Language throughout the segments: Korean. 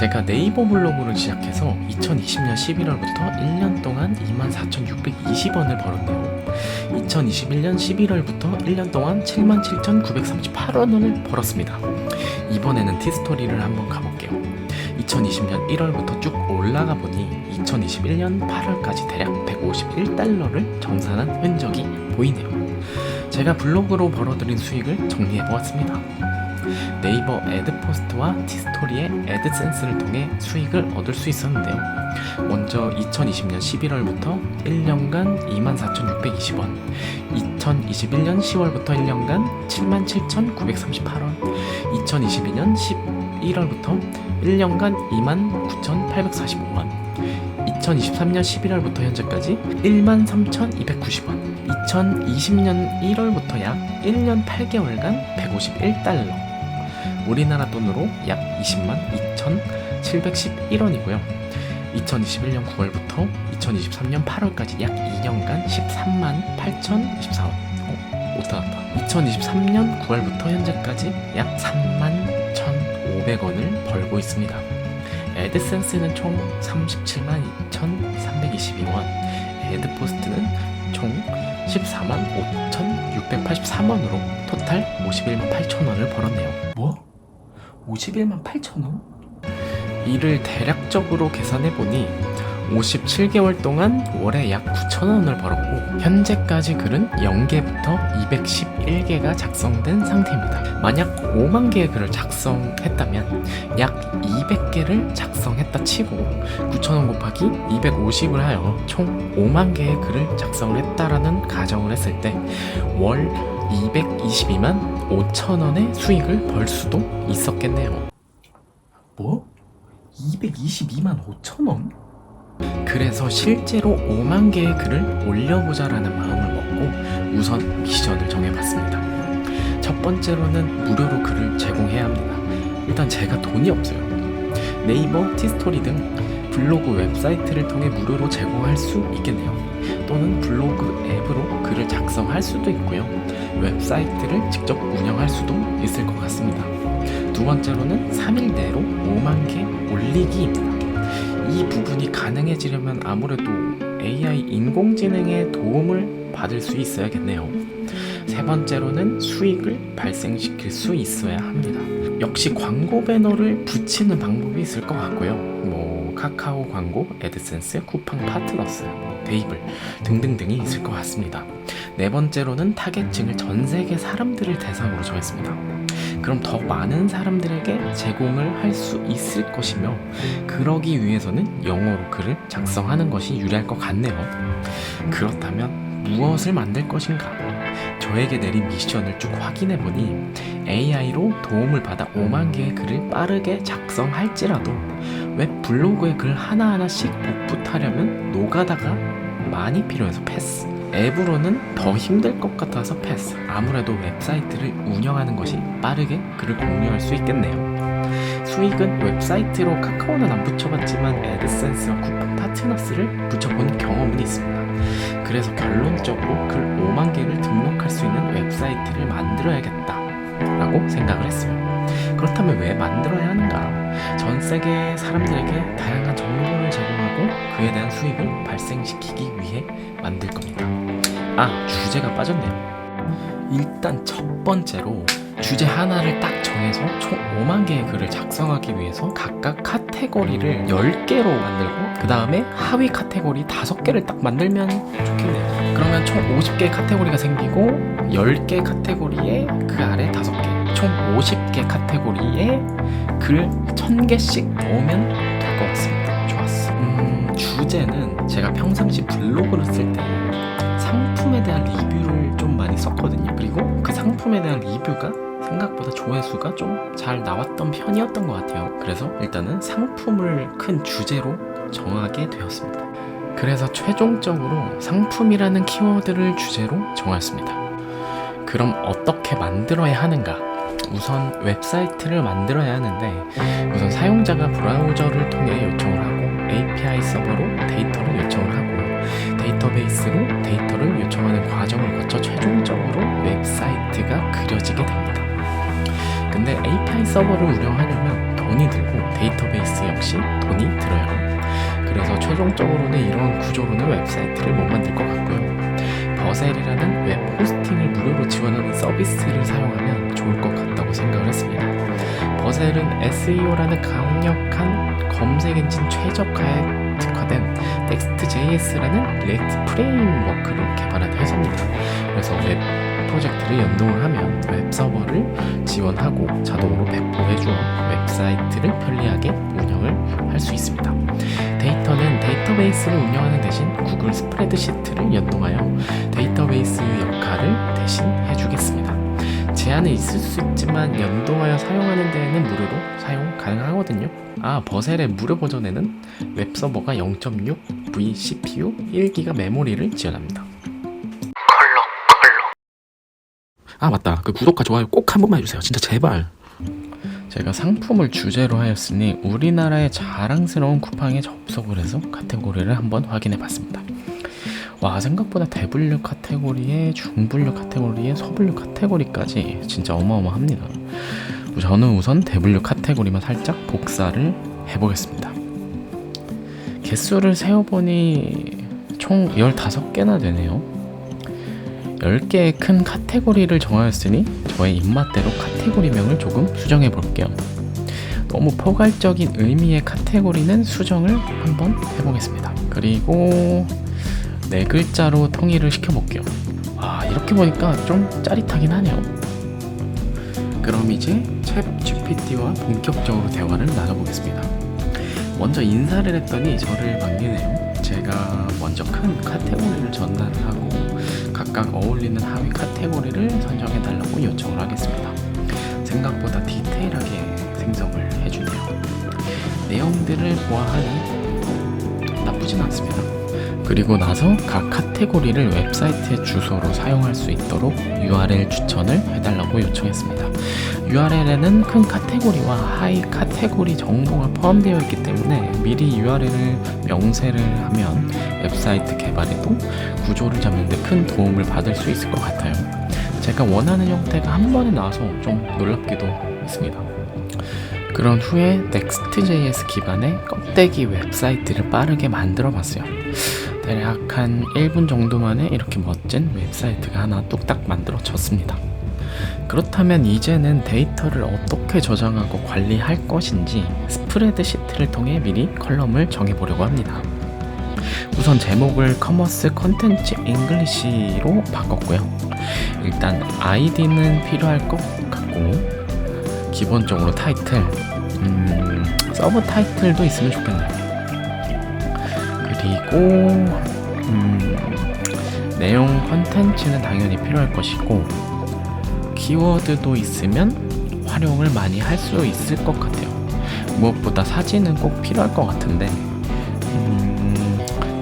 제가 네이버 블로그를 시작해서 2020년 11월부터 1년 동안 24,620원을 벌었네요. 2021년 11월부터 1년 동안 77,938원을 벌었습니다. 이번에는 티스토리를 한번 가볼게요. 2020년 1월부터 쭉 올라가 보니 2021년 8월까지 대략 151달러를 정산한 흔적이 보이네요. 제가 블로그로 벌어들인 수익을 정리해 보았습니다. 네이버 애드 포스트와 티스토리의 애드센스를 통해 수익을 얻을 수 있었는데요. 먼저 2020년 11월부터 1년간 24,620원, 2021년 10월부터 1년간 77,938원, 2022년 11월부터 1년간 29,845원, 2023년 11월부터 현재까지 13,290원, 2020년 1월부터 약 1년 8개월간 151달러, 우리나라 돈으로 약 20만 2,711원이고요. 2021년 9월부터 2023년 8월까지 약 2년간 13만 8,024원. 어, 오타 났다. 2023년 9월부터 현재까지 약 3만 1,500원을 벌고 있습니다. 애드센스는 총 37만 2,322원, 애드포스트는 총 14만 5,683원으로 토탈 51만 8천원을 벌었네요. 뭐? 51만 8천 원? 이를 대략적으로 계산해 보니 57개월 동안 월에 약 9천원을 벌었고 현재까지 글은 0개부터 211개가 작성된 상태입니다. 만약 5만 개의 글을 작성했다면 약 200개를 작성했다 치고 9천원 곱하기 250을 하여 총 5만 개의 글을 작성을 했다라는 가정을 했을 때월 222만 5천 원의 수익을 벌 수도 있었겠네요. 뭐? 222만 5천 원? 그래서 실제로 5만 개의 글을 올려보자라는 마음을 먹고 우선 미션을 정해봤습니다. 첫 번째로는 무료로 글을 제공해야 합니다. 일단 제가 돈이 없어요. 네이버, 티스토리 등 블로그 웹사이트를 통해 무료로 제공할 수 있겠네요. 또는 블로그 앱으로 글을 작성할 수도 있고요. 웹사이트를 직접 운영할 수도 있을 것 같습니다. 두 번째로는 3일 내로 5만 개 올리기입니다. 이 부분이 가능해지려면 아무래도 AI 인공지능의 도움을 받을 수 있어야겠네요. 세 번째로는 수익을 발생시킬 수 있어야 합니다. 역시 광고 배너를 붙이는 방법이 있을 것 같고요. 뭐 카카오 광고, 애드센스, 쿠팡 파트너스, 뭐 데이블 등등등이 있을 것 같습니다. 네 번째로는 타겟층을 전 세계 사람들을 대상으로 정했습니다. 그럼 더 많은 사람들에게 제공을 할 수 있을 것이며 그러기 위해서는 영어로 글을 작성하는 것이 유리할 것 같네요. 그렇다면 무엇을 만들 것인가? 저에게 내린 미션을 쭉 확인해 보니 AI로 도움을 받아 5만 개의 글을 빠르게 작성할지라도 웹 블로그의 글 하나하나씩 복붙하려면 노가다가 많이 필요해서 패스. 앱으로는 더 힘들 것 같아서 패스. 아무래도 웹사이트를 운영하는 것이 빠르게 글을 공유할 수 있겠네요. 수익은 웹사이트로 카카오는 안 붙여봤지만 애드센스와 쿠팡 파트너스를 붙여본 경험은 있습니다. 그래서 결론적으로 글 5만 개를 등록할 수 있는 웹사이트를 만들어야겠다 라고 생각을 했어요. 그렇다면 왜 만들어야 하는가? 전 세계 사람들에게 다양한 정보를 제공하고 그에 대한 수익을 발생시키기 위해 만들 겁니다. 아, 주제가 빠졌네요. 일단 첫 번째로 주제 하나를 딱 정해서 총 5만 개의 글을 작성하기 위해서 각각 카테고리를 10개로 만들고 그 다음에 하위 카테고리 5개를 딱 만들면 좋겠네요. 그러면 총 50개 카테고리가 생기고 10개 카테고리에 그 아래 5개 총 50개 카테고리에 글 1000개씩 넣으면 될 것 같습니다. 좋았어. 음, 주제는 제가 평상시 블로그를 쓸때 상품에 대한 리뷰를 좀 많이 썼거든요. 그리고 그 상품에 대한 리뷰가 생각보다 조회수가 좀 잘 나왔던 편이었던 것 같아요. 그래서 일단은 상품을 큰 주제로 정하게 되었습니다. 그래서 최종적으로 상품이라는 키워드를 주제로 정했습니다. 그럼 어떻게 만들어야 하는가? 우선 웹사이트를 만들어야 하는데 우선 사용자가 브라우저를 통해 요청을 하고 API 서버로 데이터를 요청을 하고 데이터베이스로 데이터를 요청하는 과정을 거쳐 최종적으로 웹사이트가 그려지게 됩니다. 근데 API 서버를 운영하려면 돈이 들고 데이터베이스 최종적으로는 이런 구조로는 웹사이트를 못 만들 것 같고요. 버셀이라는 웹 호스팅을 무료로 지원하는 서비스를 사용하면 좋을 것 같다고 생각을 했습니다. 버셀은 SEO라는 강력한 검색 엔진 최적화에 특화된 Next.js라는 리액트 프레임워크를 개발한 회사입니다. 그래서 웹 프로젝트를 연동을 하면 웹 서버를 지원하고 자동으로 배포해주어 웹사이트를 편리하게 운영을 할 수 있습니다. 데이터는 데이터베이스를 운영하는 대신 구글 스프레드시트를 연동하여 데이터베이스 역할을 대신 해주겠습니다. 제한은 있을 수 있지만 연동하여 사용하는 데에는 무료로 사용 가능하거든요. 아, 버셀의 무료 버전에는 웹 서버가 0.6 V CPU 1기가 메모리를 지원합니다. 아, 맞다. 그 구독과 좋아요 꼭 한 번만 해 주세요. 진짜 제발. 제가 상품을 주제로 하였으니 우리나라의 자랑스러운 쿠팡에 접속을 해서 카테고리를 한번 확인해 봤습니다. 와 생각보다 대분류 카테고리에 중분류 카테고리에 소분류 카테고리까지 진짜 어마어마합니다. 저는 우선 대분류 카테고리만 살짝 복사를 해보겠습니다. 개수를 세어보니 총 15개나 되네요. 10개의 큰 카테고리를 정하였으니 저의 입맛대로 카테고리명을 조금 수정해 볼게요. 너무 포괄적인 의미의 카테고리는 수정을 한번 해보겠습니다. 그리고 네 글자로 통일을 시켜볼게요. 와 이렇게 보니까 좀 짜릿하긴 하네요. 그럼 이제 챗 GPT와 본격적으로 대화를 나눠보겠습니다. 먼저 인사를 했더니 저를 반기네요. 제가 먼저 큰 카테고리를 전달하고 각각 어울리는 하위 카테고리를 선정해 달라고 요청을 하겠습니다. 생각보다 디테일하게 생성을 해주네요. 내용들을 보아하니 나쁘진 않습니다. 그리고 나서 각 카테고리를 웹사이트의 주소로 사용할 수 있도록 URL 추천을 해달라고 요청했습니다. URL에는 큰 카테고리와 하이 카테고리 정보가 포함되어 있기 때문에 미리 URL을 명세를 하면 웹사이트 개발에도 구조를 잡는 데 큰 도움을 받을 수 있을 것 같아요. 제가 원하는 형태가 한 번에 나와서 좀 놀랍기도 했습니다. 그런 후에 Next.js 기반의 껍데기 웹사이트를 빠르게 만들어 봤어요. 대략 한 1분 정도 만에 이렇게 멋진 웹사이트가 하나 뚝딱 만들어졌습니다. 그렇다면 이제는 데이터를 어떻게 저장하고 관리할 것인지 스프레드시트를 통해 미리 컬럼을 정해보려고 합니다. 우선 제목을 커머스 컨텐츠 잉글리시로 바꿨고요. 일단 아이디는 필요할 것 같고 기본적으로 타이틀, 음, 서브 타이틀도 있으면 좋겠네요. 그리고 음, 내용 컨텐츠는 당연히 필요할 것이고 키워드도 있으면 활용을 많이 할 수 있을 것 같아요. 무엇보다 사진은 꼭 필요할 것 같은데 음,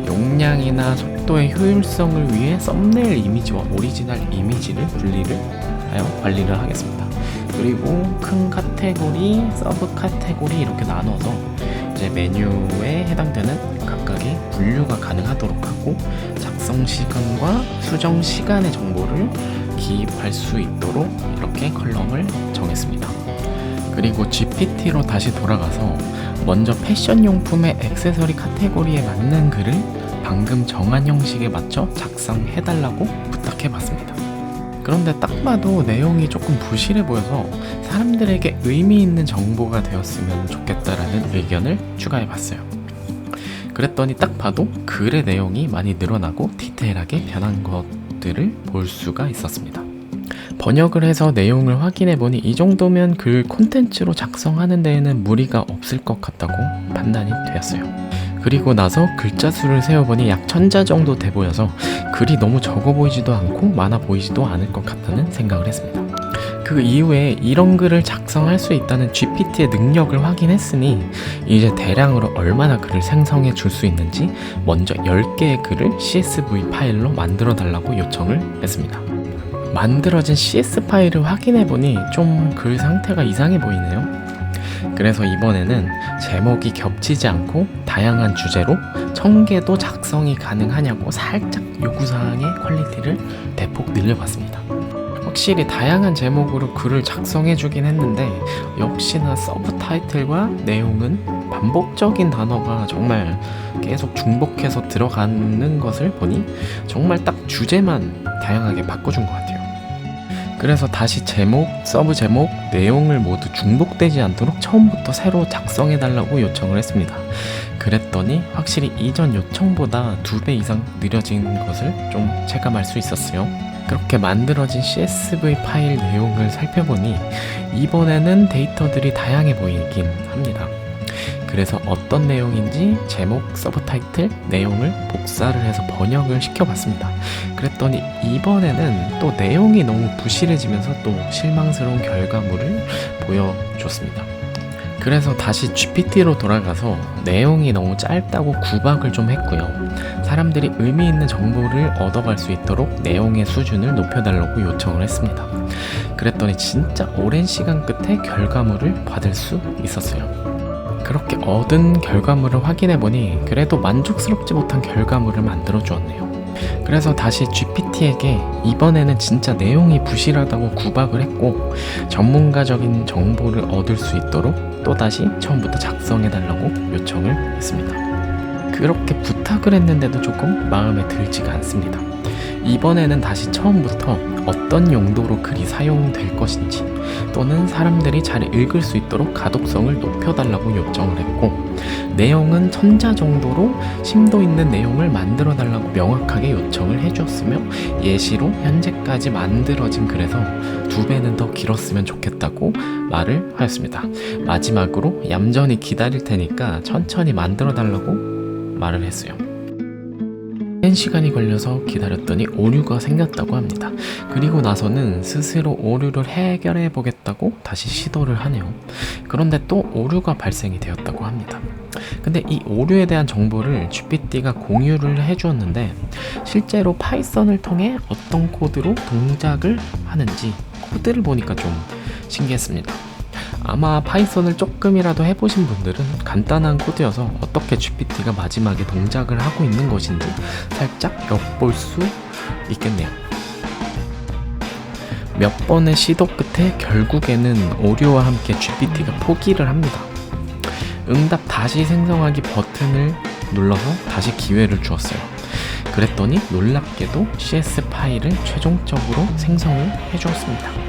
용량이나 속도의 효율성을 위해 썸네일 이미지와 오리지널 이미지를 분리를 하여 관리를 하겠습니다. 그리고 큰 카테고리, 서브 카테고리 이렇게 나눠서 이제 메뉴에 해당되는 각각의 분류가 가능하도록 하고 작성 시간과 수정 시간의 정보를 기입할 수 있도록 이렇게 컬럼을 정했습니다. 그리고 GPT로 다시 돌아가서 먼저 패션 용품의 액세서리 카테고리에 맞는 글을 방금 정한 형식에 맞춰 작성해달라고 부탁해봤습니다. 그런데 딱 봐도 내용이 조금 부실해 보여서 사람들에게 의미 있는 정보가 되었으면 좋겠다라는 의견을 추가해봤어요. 그랬더니 딱 봐도 글의 내용이 많이 늘어나고 디테일하게 변한 것 들을 볼 수가 있었습니다. 번역을 해서 내용을 확인해 보니 이 정도면 글 콘텐츠로 작성하는 데에는 무리가 없을 것 같다고 판단이 되었어요. 그리고 나서 글자 수를 세어보니 약 천자 정도 돼 보여서 글이 너무 적어 보이지도 않고 많아 보이지도 않을 것 같다는 생각을 했습니다. 그 이후에 이런 글을 작성할 수 있다는 GPT의 능력을 확인했으니 이제 대량으로 얼마나 글을 생성해 줄 수 있는지 먼저 10개의 글을 CSV 파일로 만들어 달라고 요청을 했습니다. 만들어진 CS 파일을 확인해 보니 좀 글 상태가 이상해 보이네요. 그래서 이번에는 제목이 겹치지 않고 다양한 주제로 천 개도 작성이 가능하냐고 살짝 요구사항의 퀄리티를 대폭 늘려봤습니다. 확실히 다양한 제목으로 글을 작성해 주긴 했는데 역시나 서브 타이틀과 내용은 반복적인 단어가 정말 계속 중복해서 들어가는 것을 보니 정말 딱 주제만 다양하게 바꿔준 것 같아요. 그래서 다시 제목, 서브 제목, 내용을 모두 중복되지 않도록 처음부터 새로 작성해달라고 요청을 했습니다. 그랬더니 확실히 이전 요청보다 두 배 이상 느려진 것을 좀 체감할 수 있었어요. 그렇게 만들어진 CSV 파일 내용을 살펴보니 이번에는 데이터들이 다양해 보이긴 합니다. 그래서 어떤 내용인지 제목, 서브 타이틀, 내용을 복사를 해서 번역을 시켜봤습니다. 그랬더니 이번에는 또 내용이 너무 부실해지면서 또 실망스러운 결과물을 보여줬습니다. 그래서 다시 GPT로 돌아가서 내용이 너무 짧다고 구박을 좀 했고요. 사람들이 의미 있는 정보를 얻어갈 수 있도록 내용의 수준을 높여달라고 요청을 했습니다. 그랬더니 진짜 오랜 시간 끝에 결과물을 받을 수 있었어요. 그렇게 얻은 결과물을 확인해 보니 그래도 만족스럽지 못한 결과물을 만들어 주었네요. 그래서 다시 GPT에게 이번에는 진짜 내용이 부실하다고 구박을 했고 전문가적인 정보를 얻을 수 있도록 또다시 처음부터 작성해 달라고 요청을 했습니다. 그렇게 부탁을 했는데도 조금 마음에 들지가 않습니다. 이번에는 다시 처음부터 어떤 용도로 글이 사용될 것인지 또는 사람들이 잘 읽을 수 있도록 가독성을 높여달라고 요청을 했고 내용은 천자 정도로 심도 있는 내용을 만들어 달라고 명확하게 요청을 해주었으며 예시로 현재까지 만들어진 글에서 두 배는 더 길었으면 좋겠다고 말을 하였습니다. 마지막으로 얌전히 기다릴 테니까 천천히 만들어 달라고 말을 했어요. 오랜 시간이 걸려서 기다렸더니 오류가 생겼다고 합니다. 그리고 나서는 스스로 오류를 해결해 보겠다고 다시 시도를 하네요. 그런데 또 오류가 발생이 되었다고 합니다. 근데 이 오류에 대한 정보를 GPT가 공유를 해주었는데 실제로 파이썬을 통해 어떤 코드로 동작을 하는지 코드를 보니까 좀 신기했습니다. 아마 파이썬을 조금이라도 해보신 분들은 간단한 코드여서 어떻게 GPT가 마지막에 동작을 하고 있는 것인지 살짝 엿볼 수 있겠네요. 몇 번의 시도 끝에 결국에는 오류와 함께 GPT가 포기를 합니다. 응답 다시 생성하기 버튼을 눌러서 다시 기회를 주었어요. 그랬더니 놀랍게도 CS 파일을 최종적으로 생성을 해주었습니다.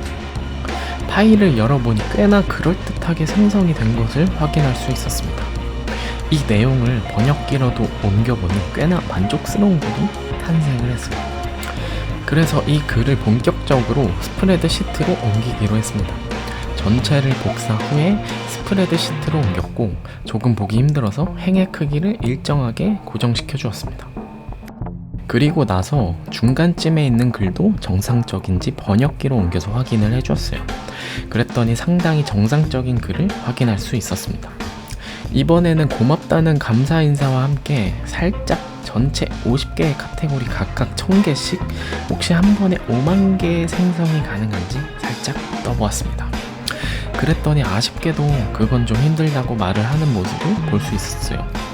파일을 열어보니 꽤나 그럴듯하게 생성이 된 것을 확인할 수 있었습니다. 이 내용을 번역기로도 옮겨보니 꽤나 만족스러운 글이 탄생을 했습니다. 그래서 이 글을 본격적으로 스프레드 시트로 옮기기로 했습니다. 전체를 복사 후에 스프레드 시트로 옮겼고 조금 보기 힘들어서 행의 크기를 일정하게 고정시켜 주었습니다. 그리고 나서 중간쯤에 있는 글도 정상적인지 번역기로 옮겨서 확인을 해주었어요. 그랬더니 상당히 정상적인 글을 확인할 수 있었습니다. 이번에는 고맙다는 감사 인사와 함께 살짝 전체 50개의 카테고리 각각 1000개씩 혹시 한 번에 5만 개의 생성이 가능한지 살짝 떠보았습니다. 그랬더니 아쉽게도 그건 좀 힘들다고 말을 하는 모습을 볼 수 있었어요.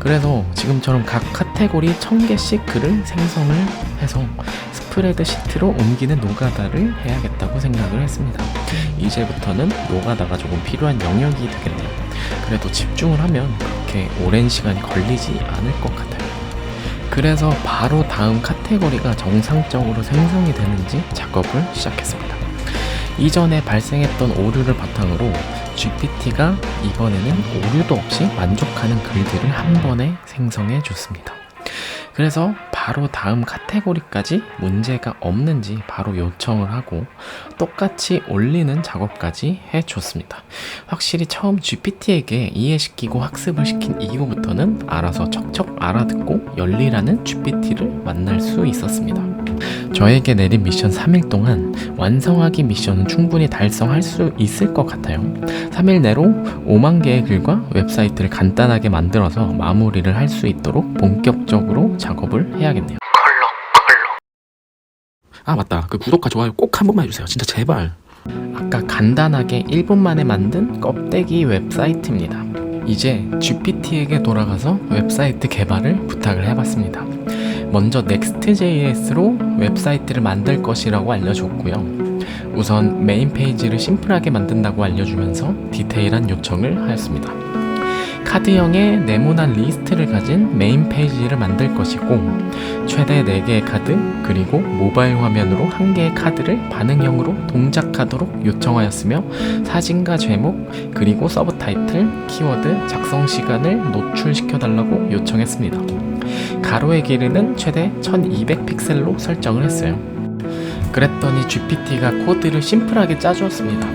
그래서 지금처럼 각 카테고리 1000개씩 글을 생성을 해서 스프레드 시트로 옮기는 노가다를 해야겠다고 생각을 했습니다. 이제부터는 노가다가 조금 필요한 영역이 되겠네요. 그래도 집중을 하면 그렇게 오랜 시간이 걸리지 않을 것 같아요. 그래서 바로 다음 카테고리가 정상적으로 생성이 되는지 작업을 시작했습니다. 이전에 발생했던 오류를 바탕으로 GPT가 이번에는 오류도 없이 만족하는 글들을 한 번에 생성해 줬습니다. 그래서 바로 다음 카테고리까지 문제가 없는지 바로 요청을 하고 똑같이 올리는 작업까지 해줬습니다. 확실히 처음 GPT에게 이해시키고 학습을 시킨 이후부터는 알아서 척척 알아듣고 열리라는 GPT를 만날 수 있었습니다. 저에게 내린 미션 3일 동안 완성하기 미션은 충분히 달성할 수 있을 것 같아요. 3일 내로 5만 개의 글과 웹사이트를 간단하게 만들어서 마무리를 할 수 있도록 본격적으로 작업을 해야겠네요. 아 맞다. 그 구독과 좋아요 꼭 한 번만 해주세요. 진짜 제발. 아까 간단하게 1분 만에 만든 껍데기 웹사이트입니다. 이제 GPT에게 돌아가서 웹사이트 개발을 부탁을 해봤습니다 먼저 Next.js로 웹사이트를 만들 것이라고 알려줬고요 우선 메인 페이지를 심플하게 만든다고 알려주면서 디테일한 요청을 하였습니다 카드형의 네모난 리스트를 가진 메인 페이지를 만들 것이고 최대 4개의 카드 그리고 모바일 화면으로 1개의 카드를 반응형으로 동작하도록 요청하였으며 사진과 제목 그리고 서브 타이틀, 키워드, 작성 시간을 노출시켜 달라고 요청했습니다. 가로의 길이는 최대 1200 픽셀로 설정을 했어요. 그랬더니 GPT가 코드를 심플하게 짜주었습니다.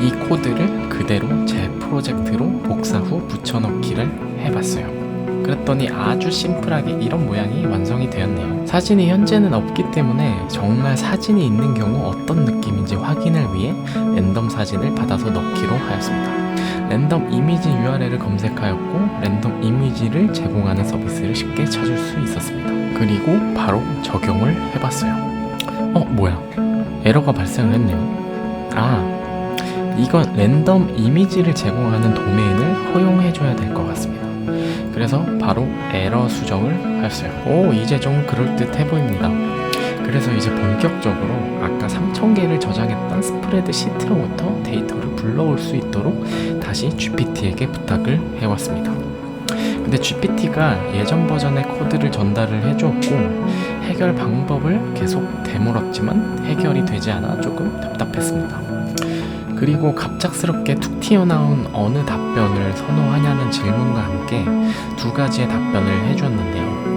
이 코드를 그대로 제 프로젝트로 복사 후 붙여넣기를 해봤어요. 그랬더니 아주 심플하게 이런 모양이 완성이 되었네요. 사진이 현재는 없기 때문에 정말 사진이 있는 경우 어떤 느낌인지 확인을 위해 랜덤 사진을 받아서 넣기로 하였습니다. 랜덤 이미지 URL을 검색하였고 랜덤 이미지를 제공하는 서비스를 쉽게 찾을 수 있었습니다. 그리고 바로 적용을 해봤어요. 어 뭐야? 에러가 발생을 했네요. 아 이건 랜덤 이미지를 제공하는 도메인을 허용해줘야 될 것 같습니다. 그래서 바로 에러 수정을 하였어요. 오, 이제 좀 그럴듯해 보입니다. 그래서 이제 본격적으로 아까 3000개를 저장했던 스프레드 시트로부터 데이터를 불러올 수 있도록 다시 GPT에게 부탁을 해왔습니다. 근데 GPT가 예전 버전의 코드를 전달을 해주었고 해결 방법을 계속 되물었지만 해결이 되지 않아 조금 답답했습니다. 그리고 갑작스럽게 툭 튀어나온 어느 답변을 선호하냐는 질문과 함께 두 가지의 답변을 해주었는데요.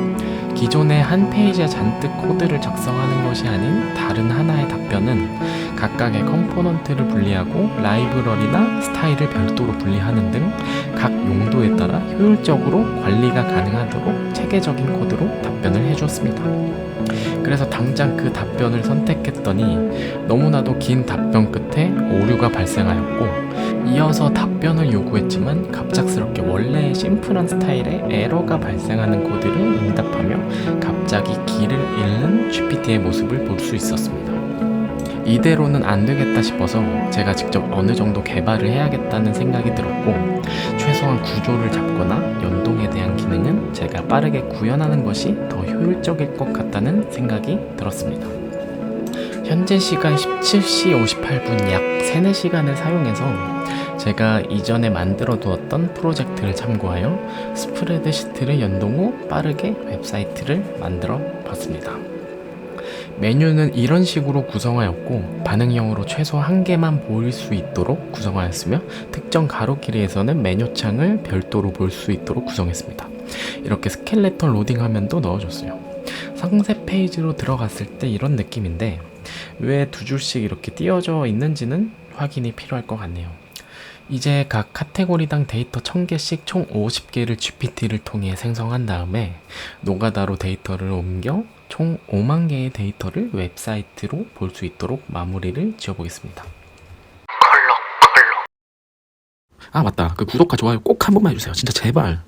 기존의 한 페이지에 잔뜩 코드를 작성하는 것이 아닌 다른 하나의 답변은 각각의 컴포넌트를 분리하고 라이브러리나 스타일을 별도로 분리하는 등 각 용도에 따라 효율적으로 관리가 가능하도록 체계적인 코드로 답변을 해주었습니다. 그래서 당장 그 답변을 선택했더니 너무나도 긴 답변 끝에 오류가 발생하였고 이어서 답변을 요구했지만 갑작스럽게 원래의 심플한 스타일의 에러가 발생하는 코드를 응답하며 갑자기 길을 잃는 GPT의 모습을 볼 수 있었습니다. 이대로는 안 되겠다 싶어서 제가 직접 어느 정도 개발을 해야겠다는 생각이 들었고 최소한 구조를 잡거나 연동에 대한 기능은 제가 빠르게 구현하는 것이 더 효율적일 것 같다는 생각이 들었습니다. 현재 시간 17시 58분 약 3, 4시간을 사용해서 제가 이전에 만들어 두었던 프로젝트를 참고하여 스프레드 시트를 연동 후 빠르게 웹사이트를 만들어 봤습니다. 메뉴는 이런 식으로 구성하였고 반응형으로 최소 한 개만 보일 수 있도록 구성하였으며 특정 가로 길이에서는 메뉴창을 별도로 볼 수 있도록 구성했습니다. 이렇게 스켈레톤 로딩 화면도 넣어줬어요. 상세 페이지로 들어갔을 때 이런 느낌인데 왜 두 줄씩 이렇게 띄어져 있는지는 확인이 필요할 것 같네요. 이제 각 카테고리당 데이터 1000개씩 총 50개를 GPT를 통해 생성한 다음에 노가다로 데이터를 옮겨 총 5만 개의 데이터를 웹사이트로 볼 수 있도록 마무리를 지어보겠습니다. 컬러 컬러. 아 맞다. 그 구독과 좋아요 꼭 한 번만 해주세요. 진짜 제발.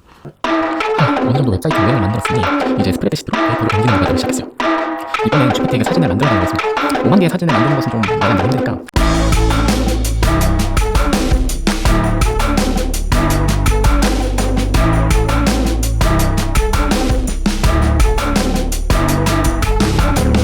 아, 어느 정도 웹사이트 모양을 만들었으니 이제 스프레드시트로 데이터를 옮기는 노가다를 시작했어요 이번엔 GPT에게 사진을 만들어주는 것입니다. 5만 개의 사진을 만드는 것은 좀 많이 힘드니까